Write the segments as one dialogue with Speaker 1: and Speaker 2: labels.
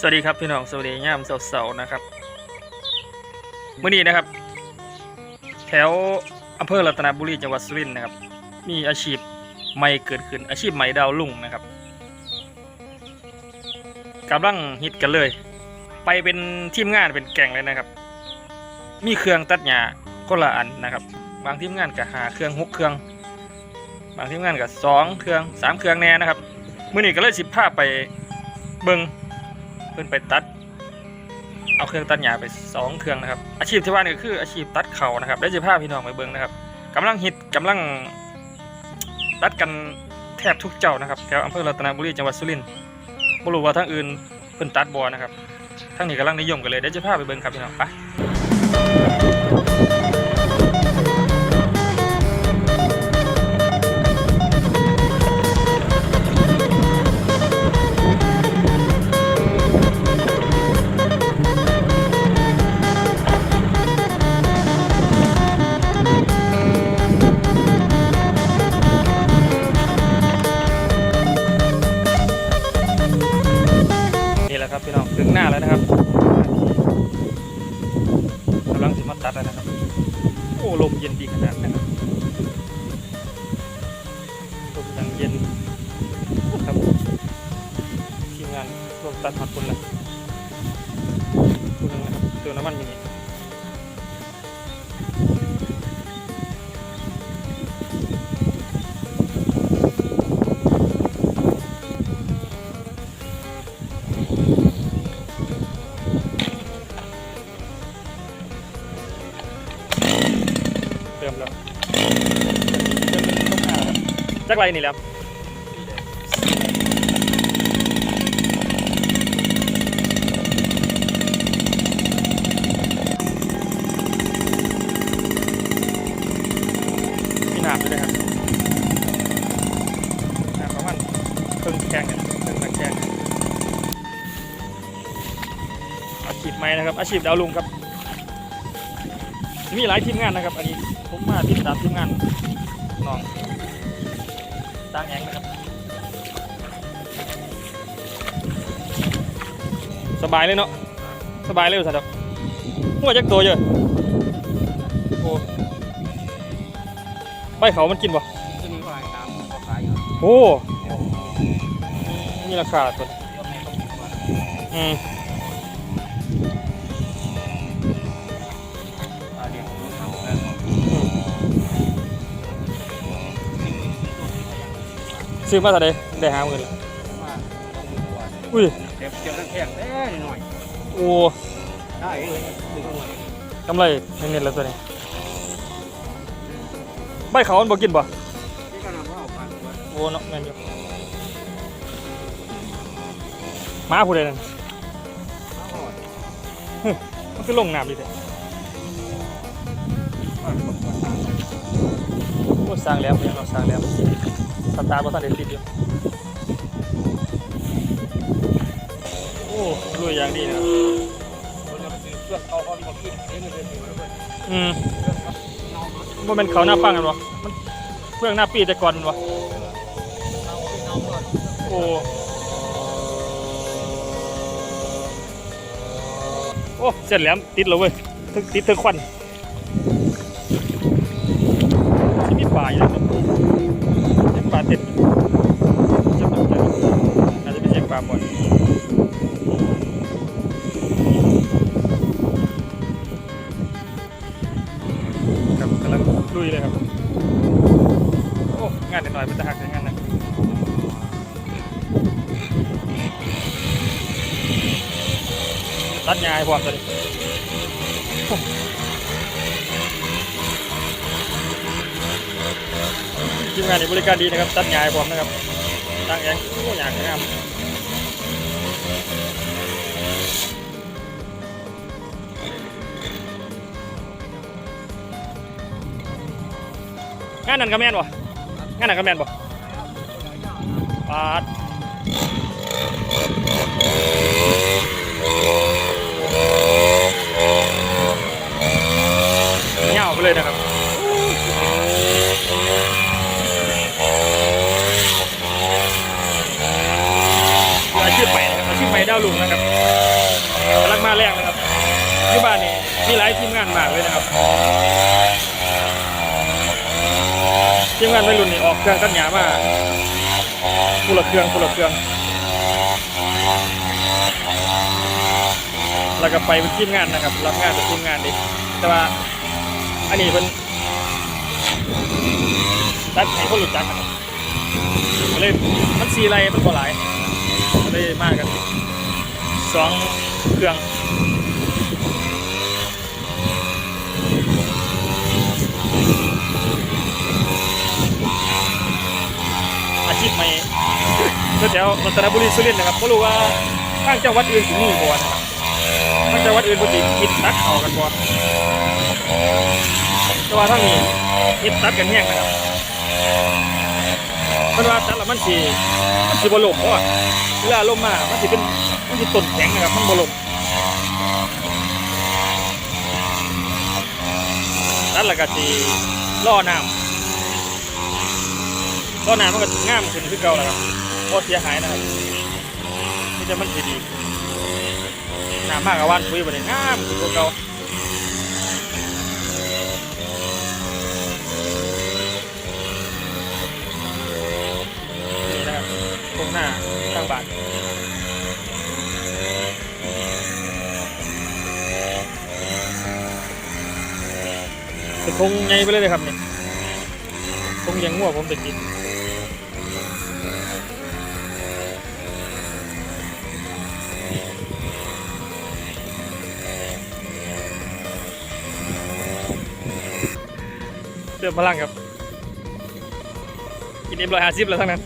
Speaker 1: สวัสดีครับพี่น้องสวัสดีย่ามเสาร์ๆนะครับเมื่อนี้นะครับ แถวอำเภอรัตนบุรีจังหวัดสุรินทร์นะครับ มีอาชีพใหม่เกิดขึ้น อาชีพใหม่ดาวลุ่งนะครับกำลังฮิตกันเลย ไปเป็นทีมงานเป็นแก่งเลยนะครับ มีเครื่องตัดหญ้าคนละอันนะครับ บางทีมงานก็หาเครื่องหกเครื่อง บางทีมงานก็สองเครื่องสามเครื่องแน่นะครับเมื่อนี้ก็เลยสิบภาพไปเบิง พื่นไปตัด เอาเครื่องตัดหญ้าไปสองเครื่องนะครับ อาชีพที่ว่านี่คืออาชีพตัดเขานะครับได้จะพาพี่น้องไปเบิ่งนะครับกำลังฮิตกำลังตัดกันแทบทุกเจ้านะครับแถวอำเภอรัตนบุรีจังหวัดสุรินทร์บ่รู้ว่าทางอื่นเพิ่นตัดบ่นะครับทั้งนี้กำลังนิยมกันเลยเดี๋ยวจะพาไปเบิ่งครับพี่น้องไป ตัดหัดคนละคนหนึงนะครับเติมน้ำมันอยู่นี่เติมแล้วจักไรนี่แหล้ว อาชีพดาวลุงครับ มีหลายทีมงานนะครับ อันนี้ผมมาติดตามทีมงานน้องตั้งแองนะครับ สบายเลยเนาะสบายเลยสัตว์หัวจักตัวเยอะโอ้ใบเขามันกินบ่
Speaker 2: จะมีว่าตามก็ขายอยู่
Speaker 1: โอ้มีราคาตัว
Speaker 2: เดี๋ยวให้เขาคิดว่า
Speaker 1: อืม ซื้อมาเท่าไดได้ห้าหมื่นละ
Speaker 2: ว่าต้องมีตัว
Speaker 1: อุ้ย
Speaker 2: เดี๋ยวเกี่ยวน้ำแข็งแน่หน่อย
Speaker 1: โอ้
Speaker 2: ได้เลยดึงเอาไว้
Speaker 1: กำไรเน้นๆแล้วตัวนี้ใบเขามันบ่กินบ่
Speaker 2: ที่กำลังว่าเอาผ่านตัว
Speaker 1: โอ้เนาะแม่นอยู่หมาผู้ใดนั่น
Speaker 2: เอาออก
Speaker 1: มันคือลงน้ำดิเถอะ
Speaker 2: ผ่านตัว
Speaker 1: โอ้สร้างแล้วเพียงเราสร้างแล้ว สตาร์บ่ทันได้ติดอยู่โอ้รวยอย่างดีนะ
Speaker 2: คนจะไปซื้อเครื่องเขาเขาบอกขึ้นองเลยเดี๋ยวมัน
Speaker 1: อืม
Speaker 2: น
Speaker 1: เขาหน้าปังกันวะมันเพื่องหน้าปีแต่ก่อนวะโอ้โอ้เสร็จแล้วติดแล้วเว้ยติดถึงควันาจจะเป็นเสียงป่าบ่อยครับกำลังลุยเลยครับ โอ้ งานหน่อยเป็นตะหักอย่างนั้นนะตัดยายพร้อมเลยทีมงานในบริการดีนะครับ ตัดยายพร้อมนะครับตั้งเองโอ้อยากงาม งานนั้นก็แม่นวะงานนั้นก็แม่นบ่ปาดเงาไปเลยนะครับอาชีพใหม่นะครับอาชีพใหม่ดาวลุงนะครับกำลังมาแรงนะครับที่บ้านนี่มีหลายทีมงานมากเลยนะครับ ทีมงานวัยรุ่นนี่ออกเครื่องตัดหญ้ามาผู้ละเครื่องผู้ละเครื่อง แล้วก็ไปเป็นทีมงานนะครับ รับงานเป็นทีมงานดิแต่ว่าอันนี้เป็นตัดให้คนรู้จักนะครับก็เลยมันสีอะไรมันบ่หลายเลยมากกันสองเครื่อง ชีพใหม่แถวรัตนบุรีสุรินทร์นะครับไม่รู้ว่าทางจังหวัดอื่นถึงมีบ่นะครับทางจังหวัดอื่นปกติคิดตัดเขากันบ่แต่ว่าทางนี้คิดตัดกันแห้งนะครับเพราะว่าตัดแล้วมันสิมันสิบ่ล่มเพราะว่าเวลาลมมามันสิเป็นมันสิต้นแข็งนะครับมันบ่ล่มตัดแล้วก็สิล่อน้ำ ก็น้ำมันก็ง่ามขึ้นคือเก่าแล้วครับโคตรเสียหายนะครับนี่จะมันสีดีน้ำมากกับว่านปุ๋ยบดนี้ง่ามขึ้นกว่าเก่านี่นะครับตรงหน้าข้างบานเป็นทงไปเลยเลยครับเนี่ยคงยังง่วงผมไปกิน เติมพลังครับ กินเอ็มร้อยห้าสิบแล้วทั้งนั้น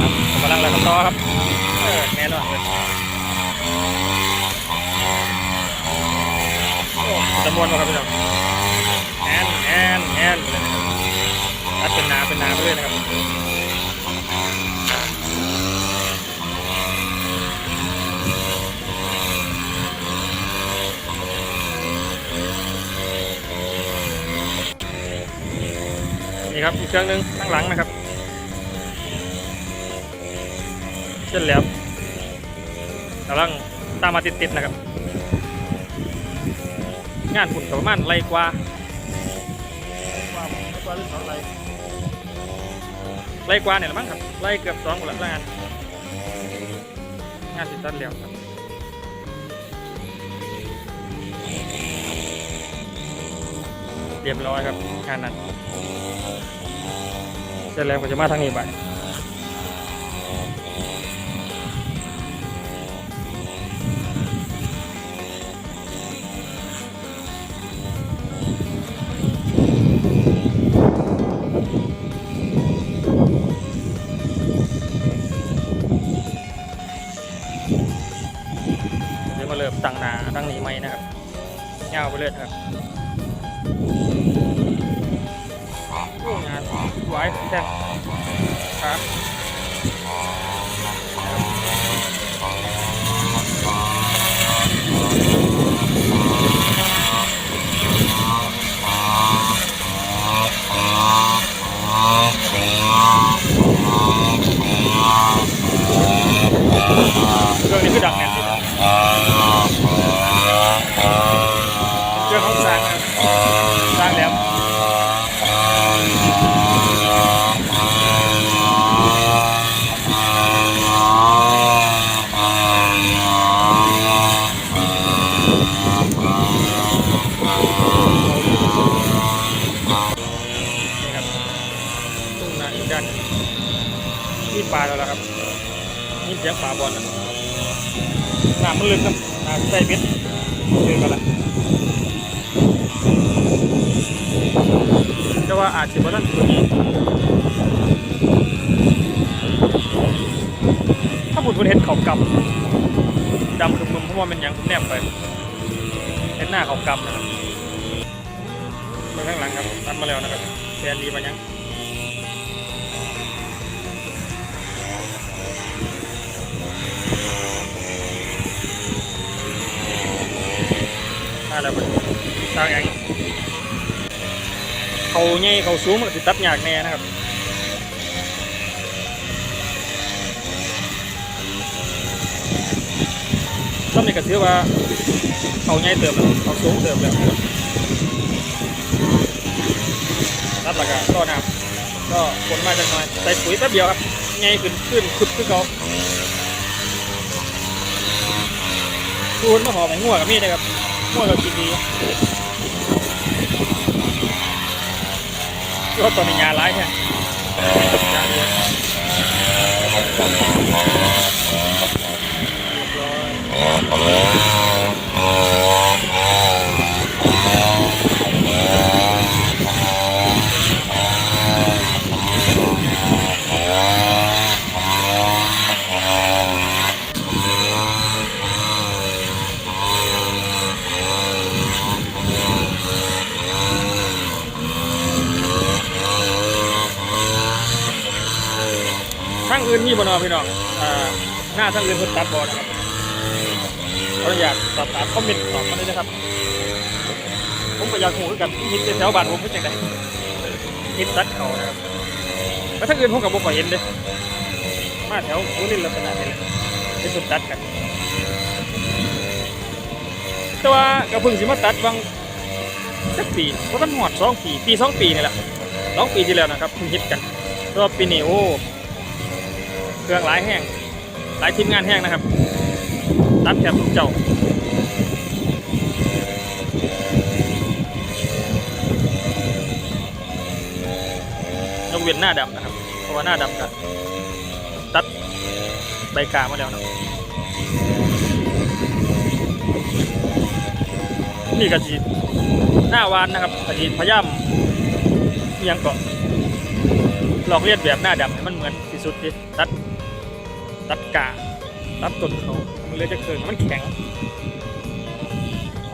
Speaker 1: ครับกำลังแล้วครับต่อครับเออแน่นอนเลยจำนวนมาครับพี่น้องแอนแอนแอนเลยนะครับตัดเป็นนาเป็นนาไปเลยนะครับนี่ ครับอีกเครื่องหนึงข้างหลังนะครับเช่นแล้วกำลังตามมาติดๆนะครับ งานฝุ่นกับประมาณไรกว่าไรกว่าเนี่ยละมั้งครับไรเกือบสองหมดแล้วงานงานติดตัดแล้วครับเรียบร้อยครับงานนั้น เสร็จแล้วก็จะมาทางนี้ไปเดี๋ยวมาเริ่มตั้งหนาตั้งนี้ไหมนะครับเงาวไปเลยครับ ไว้แท่งครับเครื่องนี้คือดังแน่นที่สุดเครื่องของสร้างนะครับสร้างแล้ว นี่ครับทุ่งนาอีกด้านหนึ่ง นี่ปลาแล้วล่ะครับนี่เสียงปลาบอลนะน้ำมันลึกครับน้ำใส่เบ็ดเจอกันละแต่ว่าอาจจะบ่ทันตัวนี้ถ้าพูดคนเห็นเขากำดำดุมๆเพราะว่ามันยังแนบไปเห็นหน้าเขากำนะครับมาข้างหลังครับตัดมาแล้วนะครับแฟนดีมายัง แล้วมันสร้างเองเขาใหญ่เขาสูงมันก็สิตัดยากแน่นะครับต้นนี้ก็ถือว่าเขาใหญ่เติมแล้วเขาสูงเติมแล้วตัดแล้วก็ก็น้ำก็ผลมาจากหน่อยใส่ปุ๋ยแป๊บเดียวครับใหญ่ขึ้นขึ้นขุดขึ้นเขาคูณมาหอมให้งัวกับมีดนะครับ งัวกับกินดีก็ตอนนี้ยาร้ายแค่ยาเดียว มีบ่นอพี่น้องอ่าหน้าทางอื่นเพิ่นตัดบ่นะครับขออนุญาตสอบถามคอมเมนต์ตอบมาเลยนะครับ ผมก็อยากหูคือกันฮิตในแถวบ้านผมเป็นจังไดฮิตตัดเขานะครับแล้วทางอื่นผมก็บ่ค่อยเห็นเด้มาแถวสุรินทร์ลักษณะนี้แหละเป็นคนตัดกันแต่ว่าก็เพิ่งสิมาตัดบางสักปีเพราะมันหอดสองปีปีสองปีนี่แหละสองปีที่แล้วนะครับเพิ่งฮิตกันแต่ว่าปีนี้โอ้ เครื่องหลายแห้งหลายทีมงานแห้งนะครับตัดแถบทุกเจ้ายกเว้นหน้าดำนะครับ เพราะว่าหน้าดำกันตัดใบกามาแล้วนะนี่ก็จีหน้าวานนะครับกจีพยายามเอียงเกาะหลอกเลียนแบบหน้าดำมันเหมือนที่สุดที่ตัด ตัดกะตัดต้นเขามันเลยจะเคิงมันแข็ง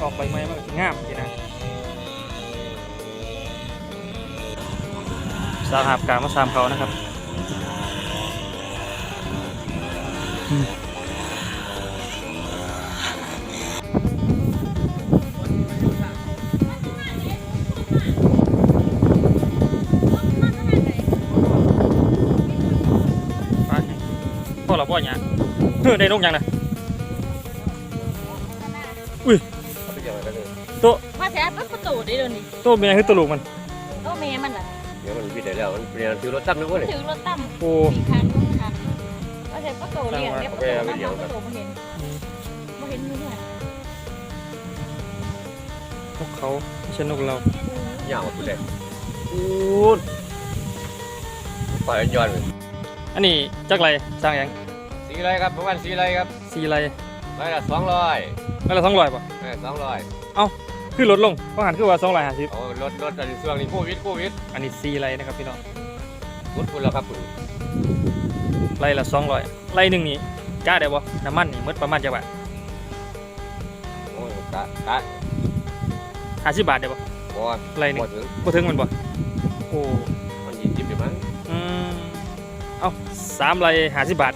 Speaker 1: ออกใบไม้มันก็สิงามจริงนะสาหาบกามาสามเขานะครับ ได้นกยังนะ
Speaker 2: ไปเกี่ยวกันเลย
Speaker 3: มาแท้ปั๊บประตูได้เดี๋ยวนี้
Speaker 1: ตัวเมียคือตัวลูกมัน
Speaker 3: โอ้แม่มันล่ะ
Speaker 2: เดี๋ยวมันวิดได้แล้วมันเปลี่ยนซื้อรถตั้มนึกว่าเนี่ย
Speaker 3: ถือรถตั้ม
Speaker 1: โอ้
Speaker 3: สี่คันหกคันมาแท้ประตูเลี้ยงเนี่ยประตูมันเอาประตูมาเห็นมาเห็นอยู่เนี่ย
Speaker 1: นกเขาไม่ใช่นกเรา
Speaker 2: ยาวสุดเลยอูดปล่อยย้อน
Speaker 1: อันนี้จักไรสร้างหยัง
Speaker 2: สีอะไรครับประมาณสีอะไรครับ
Speaker 1: สีไร
Speaker 2: ไรละสองร้อย
Speaker 1: แล้วเราสองร้อยป่ะ
Speaker 2: สองร้อย
Speaker 1: คือลดลงเพราะหันคือว่าสองร้อยห้าสิบ
Speaker 2: โอ้รถรถอันนี้ช่วงนี้โควิดโควิด
Speaker 1: อันนี้สีไรนะครับพี่น้อง
Speaker 2: รุดคุณแล้วครับคุณ
Speaker 1: ไรละสองร้อยไรหนึ่งนี่จ้าได้บ่น้ำมันนี่หมดประมาณจักบาท
Speaker 2: โอ้ยกะกะ
Speaker 1: ห้าสิบบาทได้บ่
Speaker 2: บ่
Speaker 1: ไรหนึ่
Speaker 2: บ่
Speaker 1: ง
Speaker 2: ถึง
Speaker 1: บ่ถึงมันบ่โอ้
Speaker 2: มันยี่สิบอยู่มั้ง
Speaker 1: อืมเอาสามไรห้าสิบบาท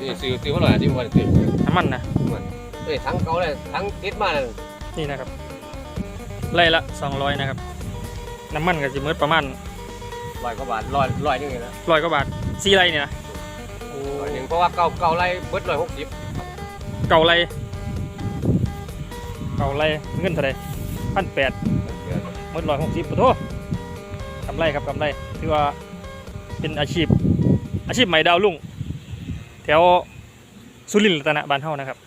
Speaker 2: นี่ซื้อซื้อมาหน่อยที่วันซื้อ
Speaker 1: น้ำมันนะ
Speaker 2: เอ้ยทั้งเก่าเลยทั้งติดมาเลย
Speaker 1: นี่นะครับไรละสองร้อยนะครับ น้ำมันก็จะหมดประมาณ
Speaker 2: ร้อยกว่าบาทร้อยร้อยหนึงเลยนะ
Speaker 1: ร้อยกว่าบาทสีไรเนี่ยนะโอ้
Speaker 2: ร้อยหนึงเพราะว่าเก่าเก่าไรเบิดร้อยหกสิบ
Speaker 1: เก่าไรเก่าไรเงินเท่าไหร่พันแปดหมดร้อยหกสิบปะโทกำไรครับกำไรถือว่าเป็นอาชีพ อาชีพใหม่ดาวลุ่งแถวสุรินทร์รัตนะบ้านเฮานะครับ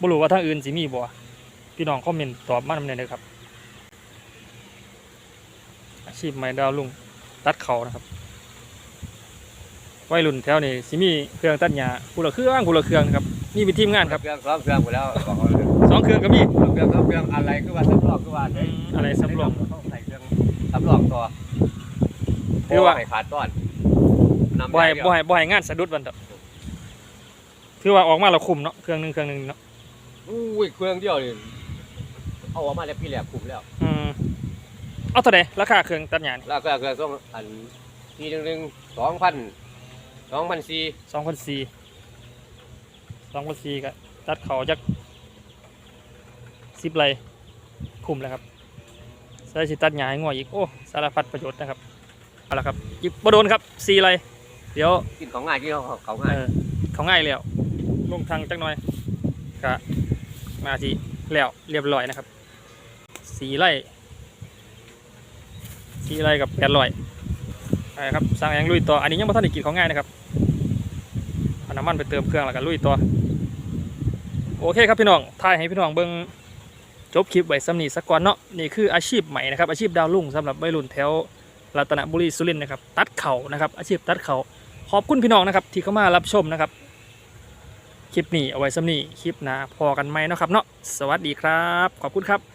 Speaker 1: บ่รู้ว่าทางอื่นสิมีบ่พี่น้องคอมเมนต์ตอบมาหน่อยเด้อครับ อาชีพใหม่ดาวลุ่งตัดเขานะครับวัยรุ่นแถวนี้สิมีเครื่องตัดหญ้าผู้ละเครื่องผู้ละเครื่องนะครับนี่เป็นทีมงานครับ
Speaker 2: เครื่องสองเครื่องหมดแล้วบอกเขาเลย
Speaker 1: สองเครื่องก็มี
Speaker 2: เครื่องสองเครื่องอะไรคือว่าสำรองคือว่า
Speaker 1: อืมอะไรสำรอง
Speaker 2: ต้องใส่เครื่องสำรองต่อ
Speaker 1: ถือว่า
Speaker 2: ให้ขาดต้อนนำ
Speaker 1: บ่ให้
Speaker 2: อย่างเดียว
Speaker 1: บ่ให้บ่ให้งานสะดุดวันเถอะ ถือว่าออกมาเราคุมเนาะเครื่องหนึงเครื่องหนึงเนาะ
Speaker 2: อุ้ยเครื่องเดียวนี่เอาออกมาแล้วพี่แหลกคุมแล้ว
Speaker 1: อืมเอาเท่าใดราคาเครื่องตัดหญ้านี่
Speaker 2: แล้วก็เครื่องส่งอันทีหนึ่งหนึ่งสองพันสองพันสี่
Speaker 1: สองพันสี่สองพันสี่ก็ตัดเขาจากสิบไรคุมแล้วครับใส่สิตัดหญ้าให้งัวอีกโอ้สารพัดประโยชน์นะครับเอาละครับอีกบ่โดนครับสีไรเดี๋ยว
Speaker 2: กินของง่ายที่เขาเขา
Speaker 1: เอ
Speaker 2: ง่าย
Speaker 1: อเขาง่ายแล้ว ลงทางจักหน่อยก็มาทีแล้วเรียบร้อยนะครับสีไรสีไรกับแปดร้อยไปครับสร้างแองลุยต่ออันนี้ยังไม่ทันได้กินของง่ายนะครับเอาน้ำมันไปเติมเครื่องแล้วก็ลุยต่อโอเคครับพี่น้องถ่ายให้พี่น้องเบิ่งจบคลิปไว้สำนีสักก่อนเนาะนี่คืออาชีพใหม่นะครับอาชีพดาวรุ่งสำหรับวัยรุ่นแถวรัตนบุรีสุรินทร์นะครับตัดเข่านะครับอาชีพตัดเข่าขอบคุณพี่น้องนะครับที่เข้ามารับชมนะครับ คลิปนี้เอาไว้สำนีคลิปหน้าพอกันไหมเนาะครับเนาะสวัสดีครับ ขอบคุณครับ